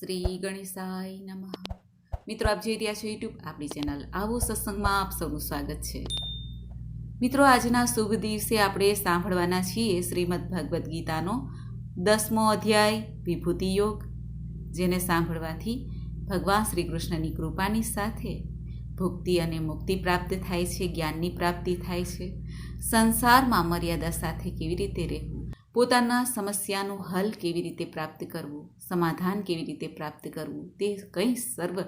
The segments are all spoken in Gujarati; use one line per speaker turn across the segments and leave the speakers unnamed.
શ્રી ગણેશાય નમઃ. મિત્રો, આપ જોઈ રહ્યા છો યુટ્યુબ આપણી ચેનલ આવો સત્સંગમાં આપ સૌનું સ્વાગત છે. મિત્રો, આજના શુભ દિવસે આપણે સાંભળવાના છીએ શ્રીમદ ભગવદ્ ગીતાનો દસમો અધ્યાય, વિભૂતિ યોગ. જેને સાંભળવાથી ભગવાન શ્રી કૃષ્ણની કૃપાની સાથે ભુક્તિ અને મુક્તિ પ્રાપ્ત થાય છે, જ્ઞાનની પ્રાપ્તિ થાય છે. સંસારમાં મર્યાદા સાથે કેવી રીતે રહેવું? પોતાના સમસ્યાનું હલ કેવી રીતે પ્રાપ્ત કરવું, સમાધાન કેવી રીતે પ્રાપ્ત કરવું, તે કંઈ સર્વ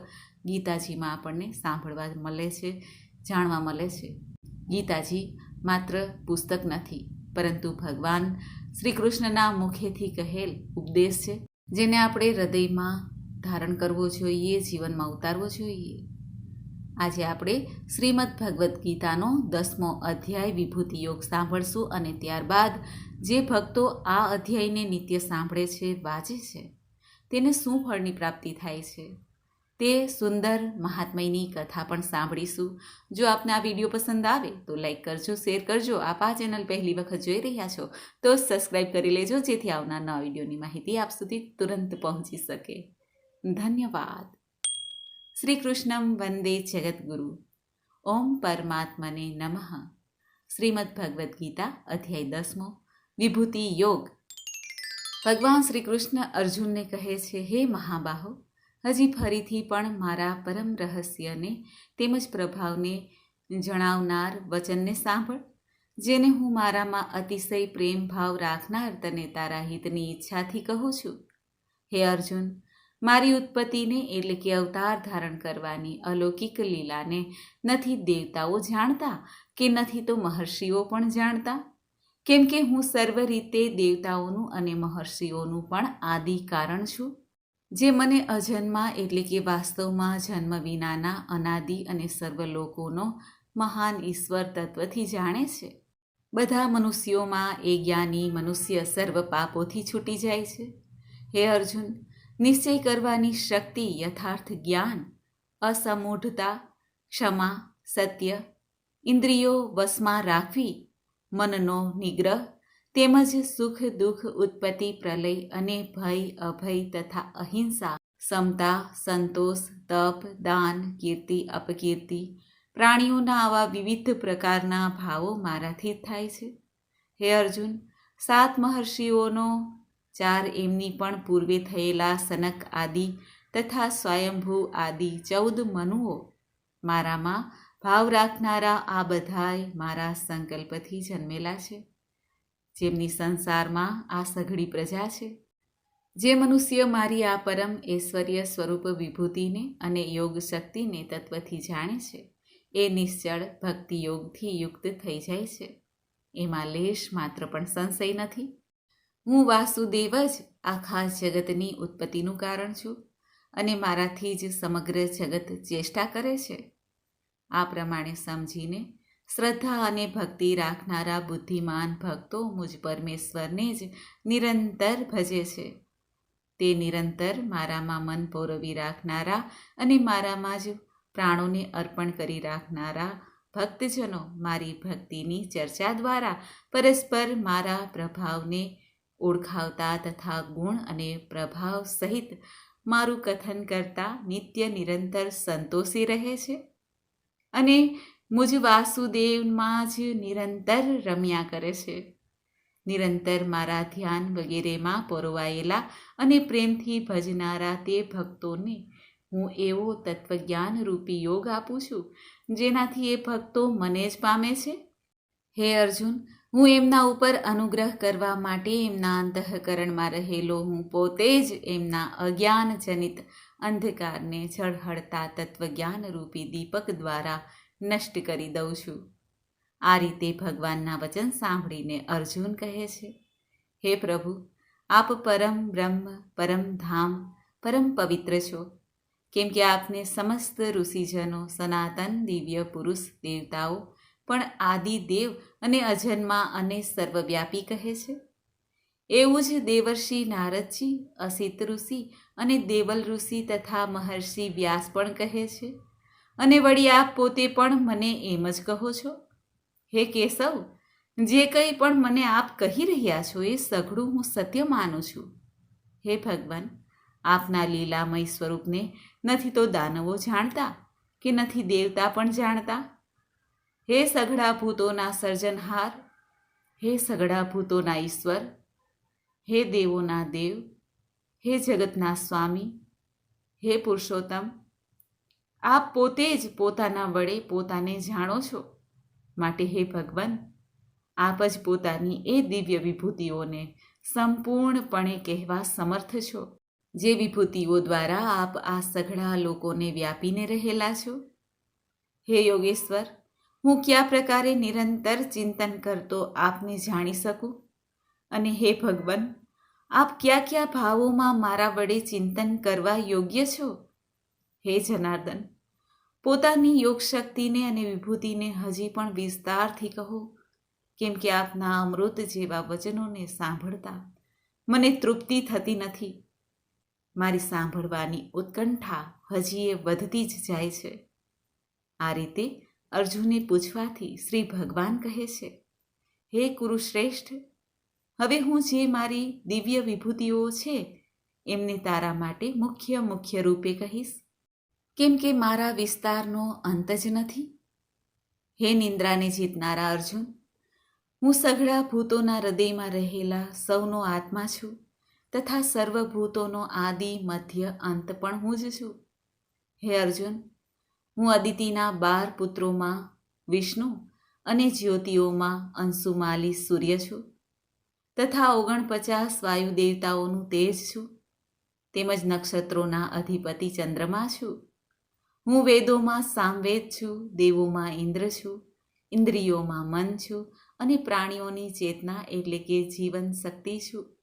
ગીતાજીમાં આપણને સાંભળવા મળે છે, જાણવા મળે છે. ગીતાજી માત્ર પુસ્તક નથી, પરંતુ ભગવાન શ્રી કૃષ્ણના મુખેથી કહેલ ઉપદેશ છે, જેને આપણે હૃદયમાં ધારણ કરવો જોઈએ, જીવનમાં ઉતારવો જોઈએ. આજે આપણે શ્રીમદ ભગવદ્ ગીતાનો દસમો અધ્યાય વિભૂતિ યોગ સાંભળશું અને ત્યારબાદ જે ભક્તો આ અધ્યાયને નિત્ય સાંભળે છે, વાંચે છે, તેને શું ફળની પ્રાપ્તિ થાય છે? તે સુંદર મહાત્મયની કથા પણ સાંભળીશું. જો આપને આ વીડિયો પસંદ આવે, તો લાઈક કરજો, શેર કરજો. આપ આ ચેનલ પહેલી વખત જોઈ રહ્યા છો, તો સબસ્ક્રાઈબ કરી લેજો, જેથી આવનાર નવા વિડીયોની માહિતી આપ સુધી તુરંત પહોંચી શકે. ધન્યવાદ. શ્રી કૃષ્ણમ વંદે જગદગુરુ. ઓમ પરમાત્મને નમઃ. શ્રીમદ ભગવદ્ ગીતા અધ્યાય દસમો. વિભૂતિ યોગ. ભગવાન શ્રી કૃષ્ણ અર્જુનને કહે છે, હે મહાબાહો, હજી ફરીથી પણ મારા પરમ રહસ્યને તેમજ પ્રભાવને જણાવનાર વચનને સાંભળ. જેને હું મારામાં અતિશય પ્રેમ ભાવ રાખનાર તને તારા હિતની ઈચ્છાથી કહું છું. હે અર્જુન, મારી ઉત્પત્તિને એટલે કે અવતાર ધારણ કરવાની અલૌકિક લીલાને નથી દેવતાઓ જાણતા કે નથી તો મહર્ષિઓ પણ જાણતા? કેમ કે હું સર્વ રીતે દેવતાઓનું અને મહર્ષિઓનું પણ આદિ કારણ છું, જે મને અજન્મા એટલે કે વાસ્તવમાં જન્મ વિનાના અનાદિ અને સર્વ લોકોનો મહાન ઈશ્વર તત્વથી જાણે છે. બધા મનુષ્યોમાં એ જ્ઞાની મનુષ્ય સર્વ પાપોથી છૂટી જાય છે. હે અર્જુન, નિશ્ચય કરવાની શક્તિ યથાર્થ જ્ઞાન, અસમૂઢતા, ક્ષમા, સત્ય, ઇન્દ્રિયો વશમાં રાખવી મનનો નિગ્રહ તેમજ સુખ દુઃખ ઉત્પત્તિ પ્રલય અને ભય, અભય તથા અહિંસા, સમતા, સંતોષ, તપ, દાન, કીર્તિ, અપકીર્તિ પ્રાણીઓના આવા વિવિધ પ્રકારના ભાવો મારાથી થાય છે. હે અર્જુન, સાત મહર્ષિઓનો ચાર એમની પણ પૂર્વે થયેલા સનક આદિ તથા સ્વયંભૂ આદિ ચૌદ મનુઓ મારામાં ભાવ રાખનારા આ બધાય મારા સંકલ્પથી જન્મેલા છે. જેમની સંસારમાં આ સઘળી પ્રજા છે. જે મનુષ્ય મારી આ પરમ ઐશ્વર્ય સ્વરૂપ વિભૂતિને અને યોગ શક્તિને તત્વથી જાણે છે, એ નિશ્ચળ ભક્તિ યોગથી યુક્ત થઈ જાય છે. એમાં લેશ માત્ર પણ સંશય નથી. હું વાસુદેવ જ આખા જગતની ઉત્પત્તિનું કારણ છું અને મારાથી જ સમગ્ર જગત ચેષ્ટા કરે છે. આ પ્રમાણે સમજીને શ્રદ્ધા અને ભક્તિ રાખનારા બુદ્ધિમાન ભક્તો મુજ પરમેશ્વરને જ નિરંતર ભજે છે. તે નિરંતર મારામાં મન પૌરવી રાખનારા અને મારામાં જ પ્રાણોને અર્પણ કરી રાખનારા ભક્તજનો મારી ભક્તિની ચર્ચા દ્વારા પરસ્પર મારા પ્રભાવને ઓળખાવતા તથા ગુણ અને પ્રભાવ સહિત મારું કથન કરતા નિત્ય નિરંતર સંતોષી રહે છે. અને મુજ વાસુદેવમાં જ નિરંતર રમ્યા કરે છે. નિરંતર મારા ધ્યાન વગેરેમાં પરોવાયેલા અને પ્રેમથી ભજનારા તે ભક્તોને હું એવો તત્વજ્ઞાન રૂપી યોગ આપું છું, જેનાથી એ ભક્તો મને જ પામે છે? હે અર્જુન, હું એમના ઉપર અનુગ્રહ કરવા માટે એમના અંતઃકરણમાં રહેલો હું પોતે જ એમના અજ્ઞાનજનિત અંધકારને ઝળહળતા તત્વજ્ઞાનરૂપી દીપક દ્વારા નષ્ટ કરી દઉં છું. આ રીતે ભગવાનના વચન સાંભળીને અર્જુન કહે છે, હે પ્રભુ, આપ પરમ બ્રહ્મ, પરમ ધામ, પરમ પવિત્ર છો. કેમ કે આપને સમસ્ત ઋષિજનો, સનાતન દિવ્ય પુરુષ દેવતાઓ પણ આદિ દેવ અને અજન્મા અને સર્વવ્યાપી કહે છે? એવું જ દેવર્ષિ નારદજી, અસિત ઋષિ અને દેવલ ઋષિ તથા મહર્ષિ વ્યાસ પણ કહે છે. અને વળી આપ પોતે પણ મને એમ જ કહો છો? હે કેશવ, જે કંઈ પણ મને આપ કહી રહ્યા છો એ સઘળું હું સત્ય માનું છું. હે ભગવાન, આપના લીલામય સ્વરૂપને નથી તો દાનવો જાણતા કે નથી દેવતા પણ જાણતા? હે સઘળા ભૂતોના સર્જનહાર, હે સઘળા ભૂતોના ઈશ્વર હે દેવોના દેવ, હે જગતના સ્વામી, હે પુરુષોત્તમ, આપ પોતે જ પોતાના વડે પોતાને જાણો છો? માટે હે ભગવાન, આપ જ પોતાની એ દિવ્ય વિભૂતિઓને સંપૂર્ણપણે કહેવા સમર્થ છો. જે વિભૂતિઓ દ્વારા આપ આ સઘળા લોકોને વ્યાપીને રહેલા છો? હે યોગેશ્વર, હું કયા પ્રકારે નિરંતર ચિંતન કરતો આપને જાણી શકું? અને હે ભગવાન, આપ કયા કયા ભાવોમાં મારા વડે ચિંતન કરવા યોગ્ય છો? હે જનાર્દન, પોતાની યોગ શક્તિને અને વિભૂતિને હજી પણ વિસ્તારથી કહો, કેમ કે આપના અમૃત જેવા વચનોને સાંભળતા મને તૃપ્તિ થતી નથી. મારી સાંભળવાની ઉત્કંઠા હજી એ વધતી જ જાય છે. આ રીતે અર્જુને પૂછવાથી શ્રી ભગવાન કહે છે, હે કુરુશ્રેષ્ઠ હવે હું જે મારી દિવ્ય વિભૂતિઓ છે, એમને તારા માટે મુખ્ય મુખ્ય રૂપે કહીશ. કેમ કે મારા વિસ્તારનો અંત જ નથી? હે નિંદ્રાને જીતનારા અર્જુન, હું સઘળા ભૂતોના હૃદયમાં રહેલા સૌનો આત્મા છું તથા સર્વભૂતોનો આદિ મધ્ય અંત પણ હું જ છું. હે અર્જુન, હું અદિતિના બાર પુત્રોમાં વિષ્ણુ અને જ્યોતિઓમાં અંશુમાલી સૂર્ય છું. તથા ઓગણપચાસ વાયુ દેવતાઓનું તેજ છું. તેમજ નક્ષત્રોના અધિપતિ ચંદ્રમા છું. હું વેદોમાં સામવેદ છું, દેવોમાં ઇન્દ્ર છું, ઇન્દ્રિયોમાં મન છું અને પ્રાણીઓની ચેતના એટલે કે જીવન શક્તિ છું.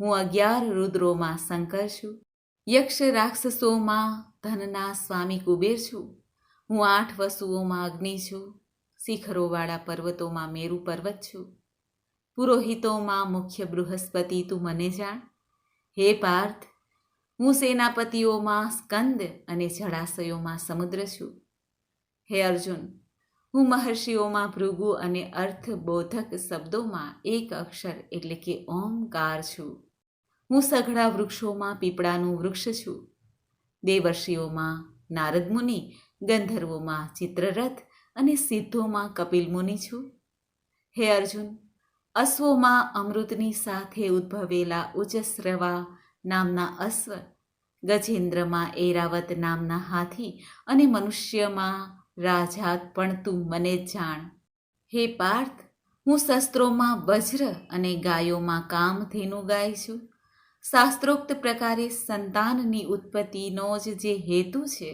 હું અગિયાર રુદ્રોમાં શંકર છું. યક્ષ રાક્ષસોમાં ધનના સ્વામી કુબેર છું. હું આઠ વસુઓમાં અગ્નિ છું. શિખરોવાળા પર્વતોમાં મેરુ પર્વત છું. પુરોહિતોમાં મુખ્ય બૃહસ્પતિ તું મને જાણ. હે પાર્થ, હું સેનાપતિઓમાં સ્કંદ અને જળાશયોમાં સમુદ્ર છું. હે અર્જુન, હું મહર્ષિઓમાં ભૃગુ અને અર્થબોધક શબ્દોમાં એક અક્ષર એટલે કે ઓમકાર છું. હું સઘળા વૃક્ષોમાં પીપળાનું વૃક્ષ છું. દેવર્ષિઓમાં નારદ મુનિ, ગંધર્વોમાં ચિત્રરથ અને સિદ્ધોમાં કપિલ મુનિ છું. હે અર્જુન અશ્વોમાં અમૃતની સાથે ઉદ્ભવેલા ઉચ્ચસ્રવા નામના અશ્વ ગજેન્દ્રમાં એરાવત નામના હાથી અને મનુષ્યમાં રાજાત પણ તું મને જાણ. હે પાર્થ, હું શસ્ત્રોમાં વજ્ર અને ગાયોમાં કામધેનુ ગાય છું. શાસ્ત્રોક્ત પ્રકારે સંતાનની ઉત્પત્તિનો જ જે હેતુ છે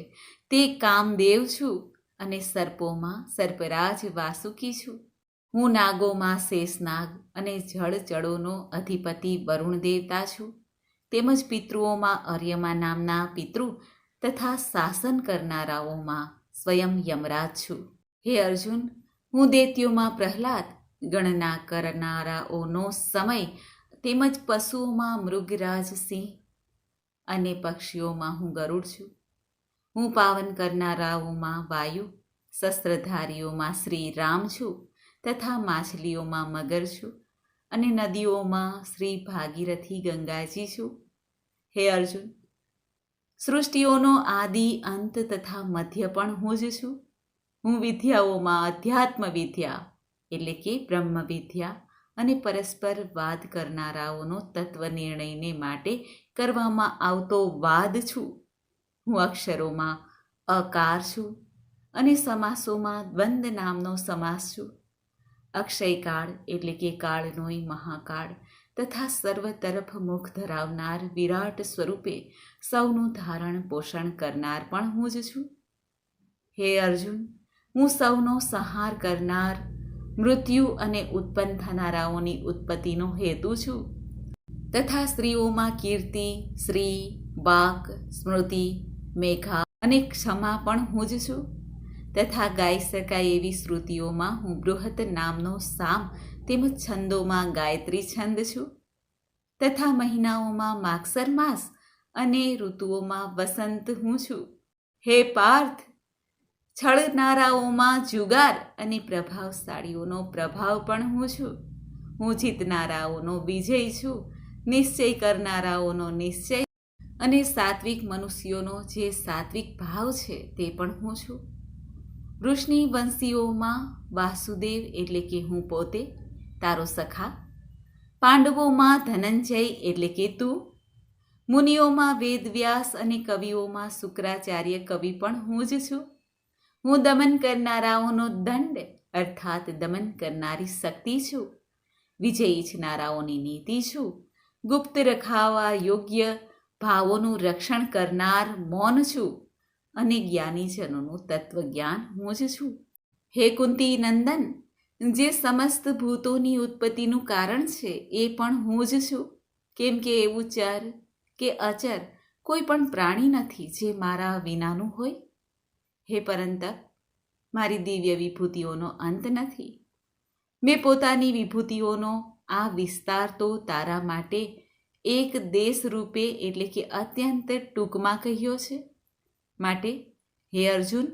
તે કામદેવ છું અને સર્પોમાં સર્પરાજ વાસુકી છું. હું નાગોમાં શેષનાગ અને જળચળોનો અધિપતિ વરુણ દેવતા છું. તેમજ પિતૃઓમાં અર્યમા નામના પિતૃ તથા શાસન કરનારાઓમાં સ્વયં યમરાજ છું. હે અર્જુન, હું દેત્યોમાં પ્રહલાદ ગણના કરનારાઓનો સમય તેમજ પશુઓમાં મૃગરાજ સિંહ અને પક્ષીઓમાં હું ગરુડ છું. હું પાવન કરનારાઓમાં વાયુ, શસ્ત્રધારીઓમાં શ્રી રામ છું. તથા માછલીઓમાં મગર છું અને નદીઓમાં શ્રી ભાગીરથી ગંગાજી છું. હે અર્જુન, સૃષ્ટિઓનો આદિ, અંત તથા મધ્ય પણ હું જ છું. હું વિદ્યાઓમાં અધ્યાત્મ વિદ્યા એટલે કે બ્રહ્મ વિદ્યા અને પરસ્પર વાદ કરનારાઓનો તત્વ નિર્ણયને માટે કરવામાં આવતો વાદ છું. હું અક્ષરોમાં અકાર છું અને સમાસોમાં દ્વંદ નામનો સમાસ છું. અક્ષયકાળ એટલે કે કાળનોય મહાકાળ તથા સર્વ તરફ મુખ ધરાવનાર વિરાટ સ્વરૂપે સૌનું ધારણ પોષણ કરનાર પણ હું જ છું. હે અર્જુન, હું સૌનો સંહાર કરનાર, મૃત્યુ અને ઉત્પન્ન થનારાઓની ઉત્પત્તિનો હેતુ છું. તથા સ્ત્રીઓમાં કીર્તિ, શ્રી વાક સ્મૃતિ, મેઘા અને ક્ષમા પણ હું જ છું. તથા ગાઈ શકાય એવી શ્રુતિઓમાં હું બૃહત નામનો સામ તેમજ છંદોમાં ગાયત્રી છંદ છું. તથા મહિનાઓમાં માગસર માસ અને ઋતુઓમાં વસંત હું છું. હે પાર્થ! છળનારાઓમાં જુગાર અને પ્રભાવશાળીઓનો પ્રભાવ પણ હું છું. હું જીતનારાઓનો વિજય છું. નિશ્ચય કરનારાઓનો નિશ્ચય અને સાત્વિક મનુષ્યોનો જે સાત્વિક ભાવ છે તે પણ હું છું. વૃષ્ણિ વંશીઓમાં વાસુદેવ એટલે કે હું પોતે, તારો સખા. પાંડવોમાં ધનંજય એટલે કે તું. મુનિઓમાં વેદવ્યાસ અને કવિઓમાં શુક્રાચાર્ય કવિ પણ હું જ છું. હું દમન કરનારાઓનો દંડ, અર્થાત દમન કરનારી શક્તિ છું. વિજય ઈચ્છનારાઓની નીતિ છું. ગુપ્ત રખાવા યોગ્ય ભાવોનું રક્ષણ કરનાર મૌન છું. અને જ્ઞાનીજનોનું તત્વજ્ઞાન હું જ છું હે કુંતી નંદન, જે સમસ્ત ભૂતોની ઉત્પત્તિનું કારણ છે એ પણ હું જ છું. કેમ કે એવું ચર કે અચર કોઈ પણ પ્રાણી નથી જે મારા વિનાનું હોય. હે પરંતપ, મારી દિવ્ય વિભૂતિઓનો અંત નથી. મેં પોતાની વિભૂતિઓનો આ વિસ્તાર તો તારા માટે એક દેશ રૂપે એટલે કે અત્યંત ટૂંકમાં કહ્યો છે. માટે? હે અર્જુન,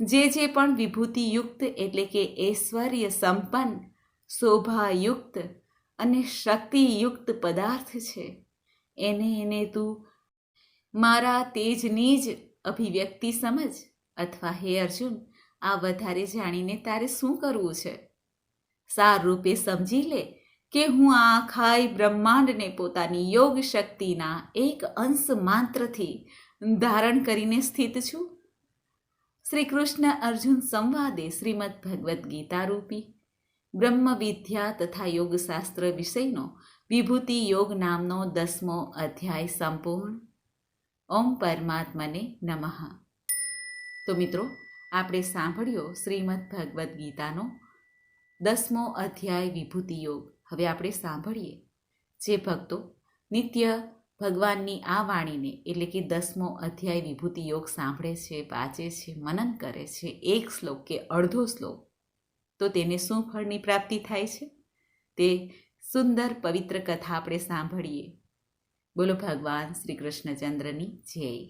જે જે પણ વિભૂતિયુક્ત એટલે કે ઐશ્વર્ય સંપન્ન, શોભાયુક્ત અને શક્તિયુક્ત પદાર્થ છે, એને એને તું મારા તેજની જ અભિવ્યક્તિ સમજ. અથવા હે અર્જુન, આ વધારે જાણીને તારે શું કરવું છે? સાર રૂપે સમજી લે કે હું આ આખાય બ્રહ્માંડને પોતાની યોગ શક્તિના એક અંશ માત્રથી ધારણ કરીને સ્થિત છું. શ્રી કૃષ્ણ અર્જુન સંવાદે શ્રીમદ ભગવદ્ ગીતા રૂપી, બ્રહ્મ વિદ્યા તથા યોગશાસ્ત્ર વિષયનો વિભૂતિ યોગ નામનો દસમો અધ્યાય સંપૂર્ણ. ઓમ પરમાત્મને નમઃ. તો મિત્રો, આપણે સાંભળ્યો શ્રીમદ ભગવદ્ ગીતાનો દસમો અધ્યાય વિભૂતિ યોગ. હવે આપણે સાંભળીએ. જે ભક્તો નિત્ય ભગવાનની આ વાણીને, એટલે કે દસમો અધ્યાય વિભૂતિ યોગ સાંભળે છે, વાંચે છે, મનન કરે છે, એક શ્લોક કે અડધો શ્લોક, તો તેને શું ફળની પ્રાપ્તિ થાય છે? તે સુંદર પવિત્ર કથા આપણે સાંભળીએ. બોલો ભગવાન શ્રી કૃષ્ણચંદ્રની જય.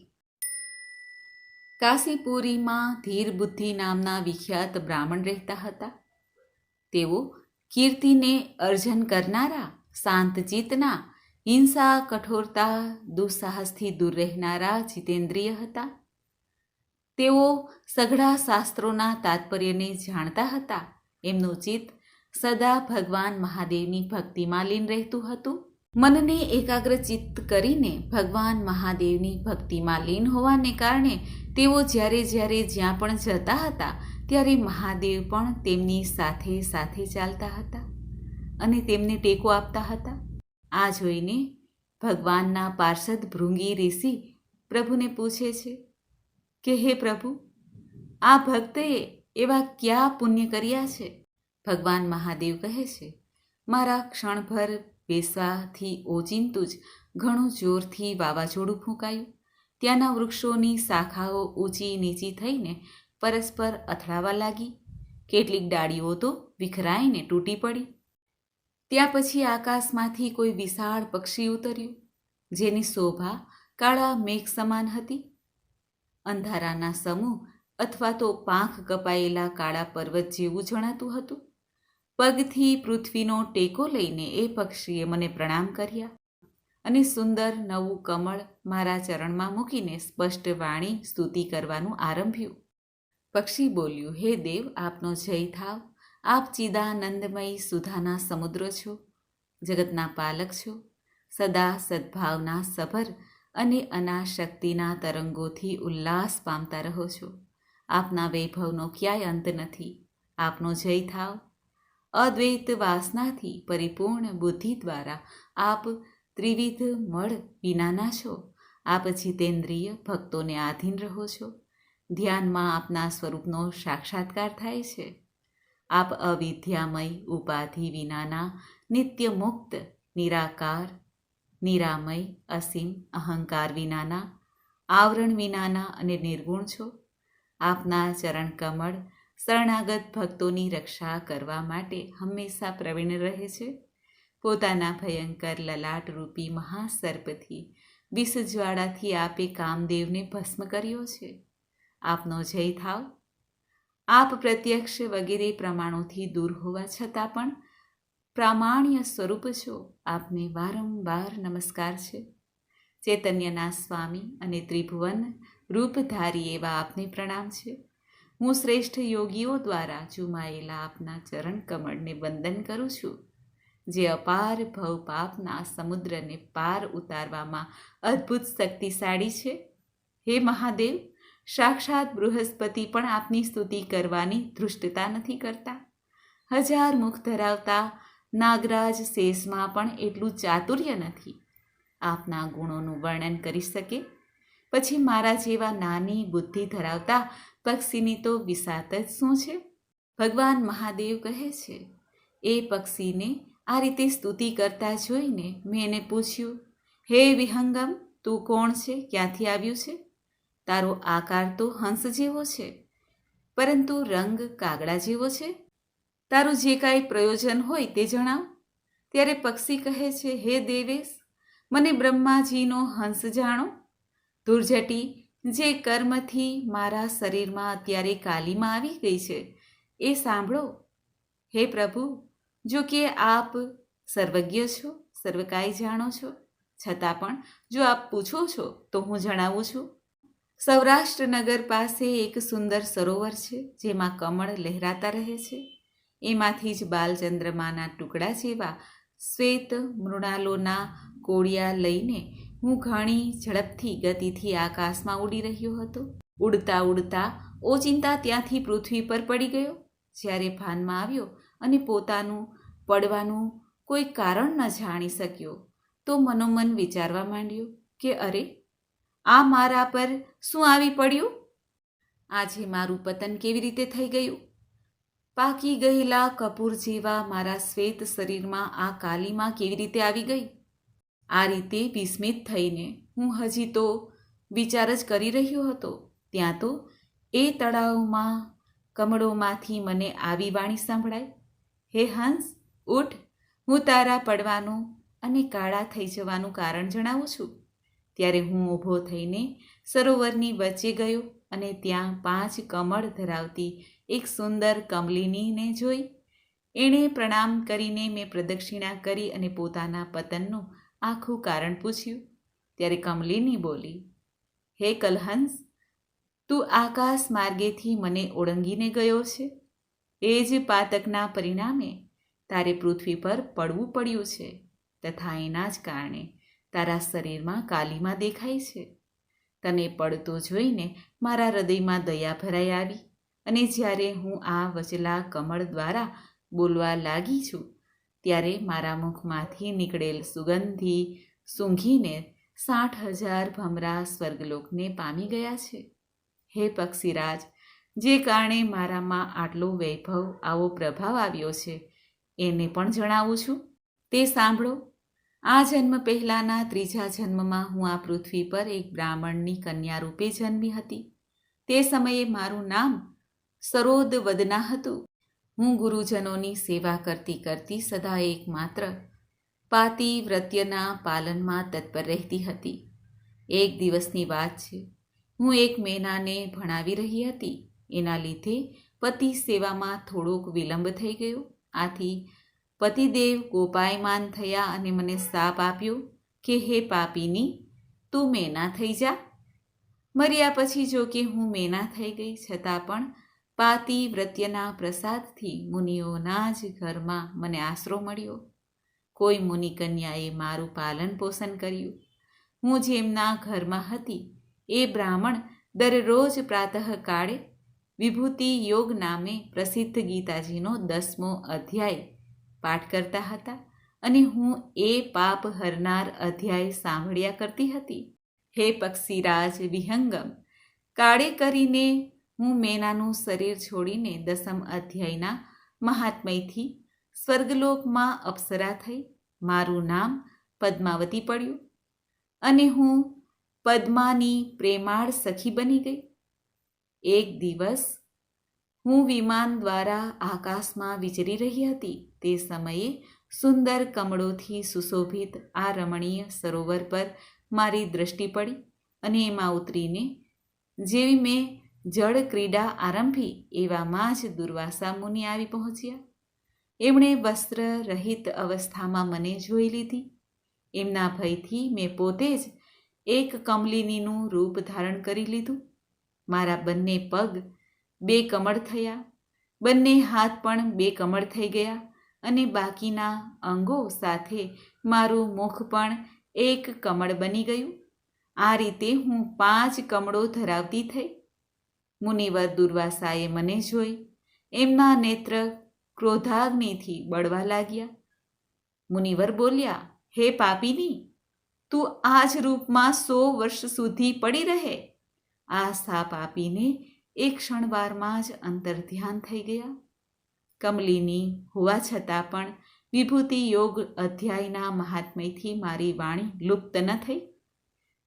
કાશીપુરીમાં ધીર બુદ્ધિ નામના વિખ્યાત બ્રાહ્મણ રહેતા હતા. તેઓ કીર્તિને અર્જન કરનારા શાંતચિત્તના હિંસા, કઠોરતા, દુઃસાહસથી દૂર રહેનારા જીતેન્દ્રિય હતા. તેઓ સઘળા શાસ્ત્રોના તાત્પર્યને જાણતા હતા. એમનું ચિત્ત સદા ભગવાન મહાદેવની ભક્તિમાં લીન રહેતું હતું. મનને એકાગ્રચિત્ત કરીને ભગવાન મહાદેવની ભક્તિમાં લીન હોવાને કારણે તેઓ જ્યારે જ્યારે જ્યાં પણ જતા હતા, ત્યારે મહાદેવ પણ તેમની સાથે સાથે ચાલતા હતા અને તેમને ટેકો આપતા હતા. આ જોઈને ભગવાનના પાર્ષદ ભૃંગી ઋષિ પ્રભુને પૂછે છે, કે હે પ્રભુ, આ ભક્તએ એવા ક્યાં પુણ્ય કર્યા છે? ભગવાન મહાદેવ કહે છે, મારા ક્ષણભર બેસવાથી ઓચિંતું જ ઘણું જોરથી વાવાઝોડું ફૂંકાયું. ત્યાંના વૃક્ષોની શાખાઓ ઊંચી નીચી થઈને પરસ્પર અથડાવા લાગી. કેટલીક ડાળીઓ તો વિખરાઈને તૂટી પડી. ત્યાં પછી આકાશમાંથી કોઈ વિશાળ પક્ષી ઉતર્યું, જેની શોભા કાળા મેઘ સમાન હતી. અંધારાના સમૂહ અથવા તો પાંખ કપાયેલા કાળા પર્વત જેવું જણાતું હતું. પગથી પૃથ્વીનો ટેકો લઈને એ પક્ષીએ મને પ્રણામ કર્યા અને સુંદર નવું કમળ મારા ચરણમાં મૂકીને સ્પષ્ટ વાણી સ્તુતિ કરવાનું આરંભ્યું. પક્ષી બોલ્યું, હે દેવ, આપનો જય થાવ. આપ ચિદાનંદમય સુધાના સમુદ્ર છો, જગતના પાલક છો, સદા સદ્ભાવના સભર અને અનાશક્તિના તરંગોથી ઉલ્લાસ પામતા રહો છો. આપના વૈભવનો ક્યાંય અંત નથી. આપનો જય થાવ. અદ્વૈત વાસનાથી પરિપૂર્ણ બુદ્ધિ દ્વારા આપ ત્રિવિધ મળ વિનાના છો. આપ જીતેન્દ્રિય ભક્તોને આધીન રહો છો. ધ્યાનમાં આપના સ્વરૂપનો સાક્ષાત્કાર થાય છે. આપ અવિદ્યામય ઉપાધિ વિનાના નિત્ય મુક્ત નિરાકાર, નિરામય, અસીમ, અહંકાર વિનાના, આવરણ વિનાના અને નિર્ગુણ છો. આપના ચરણ કમળ શરણાગત ભક્તોની રક્ષા કરવા માટે હંમેશા પ્રવીણ રહે છે. પોતાના ભયંકર લલાટ રૂપી મહાસર્પથી વિષજ્વાળાથી આપે કામદેવને ભસ્મ કર્યો છે. આપનો જય થાવ. આપ પ્રત્યક્ષ વગેરે પ્રમાણોથી દૂર હોવા છતાં પણ પ્રામાણ્ય સ્વરૂપ છો. આપને વારંવાર નમસ્કાર છે. ચૈતન્યના સ્વામી અને ત્રિભુવન રૂપધારી એવા આપને પ્રણામ છે. હું શ્રેષ્ઠ યોગીઓ દ્વારા ચુમાયેલા આપના ચરણ કમળને વંદન કરું છું. જે અપાર ભવ પાપના સમુદ્રને પાર ઉતારવામાં અદ્ભુત શક્તિશાળી છે. હે મહાદેવ સાક્ષાત બૃહસ્પતિ પણ આપની સ્તુતિ કરવાની ધૃષ્ટતા નથી કરતા. હજાર મુખ ધરાવતા નાગરાજ શેષમાં પણ એટલું ચાતુર્ય નથી. આપના ગુણોનું વર્ણન કરી શકે. પછી મારા જેવા નાની બુદ્ધિ ધરાવતા પક્ષીની તો વિસાત જ શું છે? ભગવાન મહાદેવ કહે છે, એ પક્ષીને આ રીતે સ્તુતિ કરતા જોઈને મેં એને પૂછ્યું, હે વિહંગમ, તું કોણ છે? ક્યાંથી આવ્યું છે? તારો આકાર તો હંસ જેવો છે, પરંતુ રંગ કાગડા જેવો છે? તારું જે કાંઈ પ્રયોજન હોય તે જણાવ. ત્યારે પક્ષી કહે છે, હે દેવેશ, મને બ્રહ્માજીનો હંસ જાણો. દુર્જટી જે કર્મથી મારા શરીરમાં અત્યારે કાલીમાં આવી ગઈ છે, એ સાંભળો. હે પ્રભુ, જો કે આપ સર્વજ્ઞ છો, સર્વકાય જાણો છો, છતાં પણ જો આપ પૂછો છો, તો હું જણાવું છું. સૌરાષ્ટ્ર નગર પાસે એક સુંદર સરોવર છે, જેમાં કમળ લહેરાતા રહે છે. એમાંથી જ બાલચંદ્રમાના ટુકડા જેવા શ્વેત મૃણાલોના કોળિયા લઈને હું ઘણી ઝડપથી ગતિથી આકાશમાં ઉડી રહ્યો હતો. ઉડતા ઉડતા ઓચિંતા ત્યાંથી પૃથ્વી પર પડી ગયો. જ્યારે ભાનમાં આવ્યો અને પોતાનું પડવાનું કોઈ કારણ ન જાણી શક્યો, તો મનોમન વિચારવા માંડ્યો કે અરે આ મારા પર શું આવી પડ્યું? આજે મારું પતન કેવી રીતે થઈ ગયું? પાકી ગયેલા કપૂર જેવા મારા શ્વેત શરીરમાં આ કાલીમાં કેવી રીતે આવી ગઈ? આ રીતે વિસ્મિત થઈને હું હજી તો વિચાર જ કરી રહ્યો હતો. ત્યાં તો એ તળાવમાં કમળોમાંથી મને આવી વાણી સંભળાય હે હંસ, ઉઠ, હું તારા પડવાનું અને કાળા થઈ જવાનું કારણ જણાવું છું. ત્યારે હું ઊભો થઈને સરોવરની વચ્ચે ગયો અને ત્યાં પાંચ કમળ ધરાવતી એક સુંદર કમલિનીને જોઈ. એણે પ્રણામ કરીને મેં પ્રદક્ષિણા કરી અને પોતાના પતનનું આખું કારણ પૂછ્યું. ત્યારે કમલિની બોલી, હે કલહંસ, તું આકાશ માર્ગેથી મને ઓળંગીને ગયો છે. એ જ પાતકના પરિણામે તારે પૃથ્વી પર પડવું પડ્યું છે તથા એના જ કારણે તારા શરીરમાં કાલીમાં દેખાય છે. તને પડતો જોઈને મારા હૃદયમાં દયા ભરાઈ આવી અને જ્યારે હું આ વચલા કમળ દ્વારા બોલવા લાગી છું, ત્યારે મારા મુખમાંથી નીકળેલ સુગંધી સૂંઘીને સાઠ હજાર ભમરા સ્વર્ગલોકને પામી ગયા છે. હે પક્ષીરાજ, જે કારણે મારામાં આટલો વૈભવ, આવો પ્રભાવ આવ્યો છે, એને પણ જણાવું છું. તે સાંભળો. આ જન્મ પહેલાંના ત્રીજા જન્મમાં હું આ પૃથ્વી પર એક બ્રાહ્મણની કન્યા રૂપે જન્મી હતી. તે સમયે મારું નામ સરોદ વદના હતું. હું ગુરુજનોની સેવા કરતી કરતી સદા એકમાત્ર પાતિવ્રત્યના પાલનમાં તત્પર રહેતી હતી. એક દિવસની વાત છે. હું એક મેનાને ભણાવી રહી હતી. એના લીધે પતિ સેવામાં થોડોક વિલંબ થઈ ગયો. આથી પતિદેવ કોપાયમાન થયા અને મને શાપ આપ્યો કે, હે પાપીની, તું મેના થઈ જા. મર્યા પછી જો કે હું મેના થઈ ગઈ, છતાં પણ પાતિવ્રત્યના પ્રસાદથી મુનિઓના જ ઘરમાં મને આશરો મળ્યો. કોઈ મુનિકન્યાએ મારું પાલન પોષણ કર્યું. હું જેમના ઘરમાં હતી, એ બ્રાહ્મણ દરરોજ પ્રાતઃકાળે વિભૂતિ યોગ નામે પ્રસિદ્ધ ગીતાજીનો દસમો અધ્યાય પાઠ કરતા હતા અને હું એ પાપ હરનાર અધ્યાય સાંભળ્યા કરતી હતી. હે પક્ષીરાજ વિહંગમ, કાળે કરીને હું મેનાનું શરીર છોડીને દસમ અધ્યાયના મહાત્મયથી સ્વર્ગલોકમાં અપ્સરા થઈ મારું નામ પદ્માવતી પડ્યું અને હું પદ્માની પ્રેમાળ સખી બની ગઈ. એક દિવસ હું વિમાન દ્વારા આકાશમાં વિચરી રહી હતી. તે સમયે સુંદર કમળોથી સુશોભિત આ રમણીય સરોવર પર મારી દૃષ્ટિ પડી અને એમાં ઉતરીને, જેવી મેં જળ ક્રીડા આરંભી એવામાં જ દુર્વાસા મુનિ આવી પહોંચ્યા. એમણે વસ્ત્ર રહિત અવસ્થામાં મને જોઈ લીધી. એમના ભયથી મેં પોતે જ એક કમલિનીનું રૂપ ધારણ કરી લીધું. મારા બંને પગ બે કમળ થયા. બંને હાથ પણ બે કમળ થઈ ગયા. અને બાકીના અંગો સાથે મારું મુખ પણ એક કમળ બની ગયું. આ રીતે હું પાંચ કમળો ધરાવતી થઈ. મુનિવર દુર્વાસાએ મને જોઈ. એમના નેત્ર ક્રોધાગ્નિથી બળવા લાગ્યા. મુનિવર બોલ્યા, હે પાપીની, તું આ જ રૂપમાં સો વર્ષ સુધી પડી રહે. આ સાપ આપીને એક ક્ષણવારમાં જ અંતર ધ્યાન થઈ ગયા. કમલીની હોવા છતાં પણ વિભૂતિ યોગ અધ્યાયના મહાત્મયથી મારી વાણી લુપ્ત ન થઈ.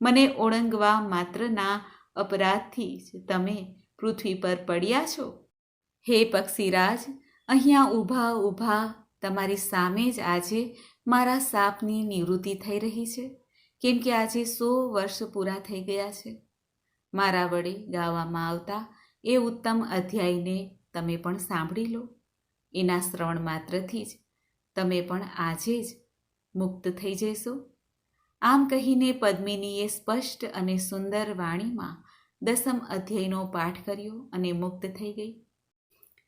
મને ઓળંગવા માત્રના અપરાધથી જ તમે પૃથ્વી પર પડ્યા છો. હે પક્ષીરાજ, અહીંયા ઊભા ઊભા તમારી સામે જ આજે મારા સાપની નિવૃત્તિ થઈ રહી છે. કેમ કે આજે સો વર્ષ પૂરા થઈ ગયા છે. મારા વડે ગાવામાં આવતા એ ઉત્તમ અધ્યાયને તમે પણ સાંભળી લો. એના શ્રવણ માત્રથી જ તમે પણ આજે જ મુક્ત થઈ જશો. આમ કહીને પદ્મિનીએ સ્પષ્ટ અને સુંદર વાણીમાં દસમ અધ્યયનો પાઠ કર્યો અને મુક્ત થઈ ગઈ.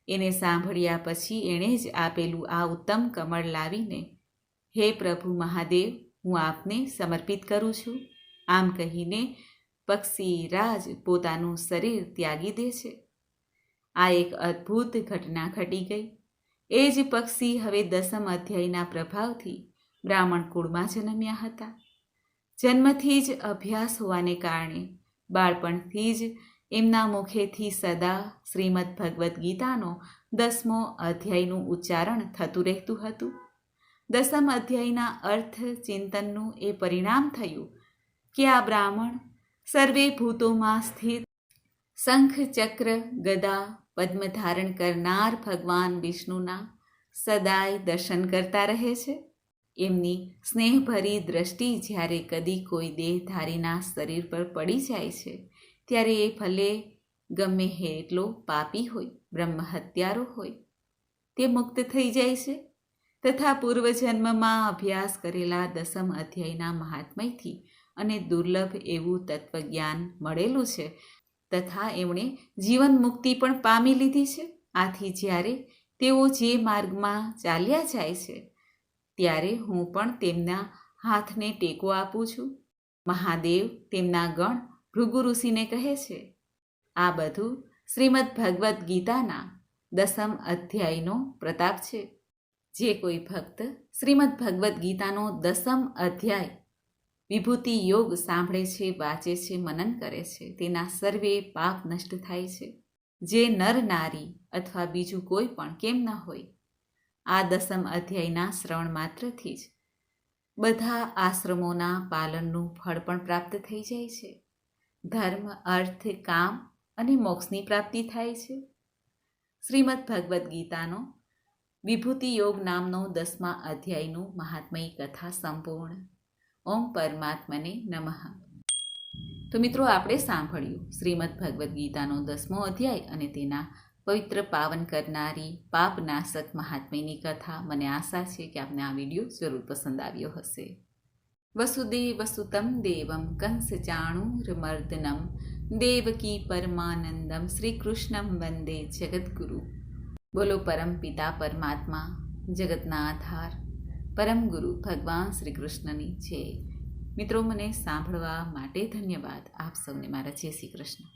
એને સાંભળ્યા પછી એણે જ આપેલું આ ઉત્તમ કમળ લાવીને, હે પ્રભુ મહાદેવ, હું આપને સમર્પિત કરું છું. આમ કહીને પક્ષી રાજ પોતાનું શરીર ત્યાગી દે છે. આ એક અદ્ભુત ઘટના ઘટી ગઈ. એ જ પક્ષી હવે દસમ અધ્યાયના પ્રભાવથી બ્રાહ્મણ કુળમાં જન્મ્યા હતા. જન્મથી જ અભ્યાસ હોવાને કારણે બાળપણથી જ એમના મુખેથી સદા શ્રીમદ ભગવદ્ ગીતાનો દસમો અધ્યાયનું ઉચ્ચારણ થતું રહેતું હતું. દસમ અધ્યાયના અર્થ ચિંતનનું એ પરિણામ થયું કે આ બ્રાહ્મણ સર્વે ભૂતોમાં સ્થિત શંખ ચક્ર ગદા પદ્મ ધારણ કરનાર ભગવાન વિષ્ણુના સદાય દર્શન કરતા રહે છે. એમની સ્નેહભરી દ્રષ્ટિ જ્યારે કદી કોઈ દેહધારીના શરીર પર પડી જાય છે, ત્યારે એ ભલે ગમે એટલો પાપી હોય બ્રહ્મ હત્યારો હોય, તે મુક્ત થઈ જાય છે. તથા પૂર્વજન્મમાં અભ્યાસ કરેલા દસમ અધ્યાયના મહાત્મયથી અને દુર્લભ એવું તત્વજ્ઞાન મળેલું છે તથા એમણે જીવન મુક્તિ પણ પામી લીધી છે. આથી જ્યારે તેઓ જે માર્ગમાં ચાલ્યા જાય છે, ત્યારે હું પણ તેમના હાથને ટેકો આપું છું. મહાદેવ તેમના ગણ ભૃગુ ઋષિને કહે છે, આ બધું શ્રીમદ ભગવદ્ ગીતાના દસમ અધ્યાયનો પ્રતાપ છે. જે કોઈ ભક્ત શ્રીમદ ભગવદ્ ગીતાનો દસમ અધ્યાય વિભૂતિ યોગ સાંભળે છે, વાંચે છે, મનન કરે છે. તેના સર્વે પાપ નષ્ટ થાય છે. જે નર નારી અથવા બીજું કોઈ પણ કેમ ન હોય. આ દસમ અધ્યાયના શ્રવણ માત્રથી જ બધા આશ્રમોના પાલનનું ફળ પણ પ્રાપ્ત થઈ જાય છે. ધર્મ, અર્થ, કામ અને મોક્ષની પ્રાપ્તિ થાય છે. શ્રીમદ ભગવદ્ ગીતાનો વિભૂતિ યોગ નામનો દસમા અધ્યાયનું મહાત્મયી કથા સંપૂર્ણ ઓમ પરમાત્મને નમઃ. તો મિત્રો, આપણે સાંભળ્યું શ્રીમદ ભગવદ્ ગીતાનો દસમો અધ્યાય અને તેના પવિત્ર પાવન કરનારી પાપનાશક મહાત્મ્યની કથા. મને આશા છે કે આપને આ વીડિયો જરૂર પસંદ આવ્યો હશે. વસુદેવ વસુતમ દેવમ કંસ ચાણુર્મર્દનમ દેવકી પરમાનંદમ શ્રી કૃષ્ણમ વંદે જગદગુરુ. બોલો પરમ પિતા પરમાત્મા, જગતના આધાર. પરમ ગુરુ ભગવાન શ્રી કૃષ્ણની છે મિત્રો, મને સાંભળવા માટે ધન્યવાદ. આપ સૌને મારા જય શ્રી કૃષ્ણ.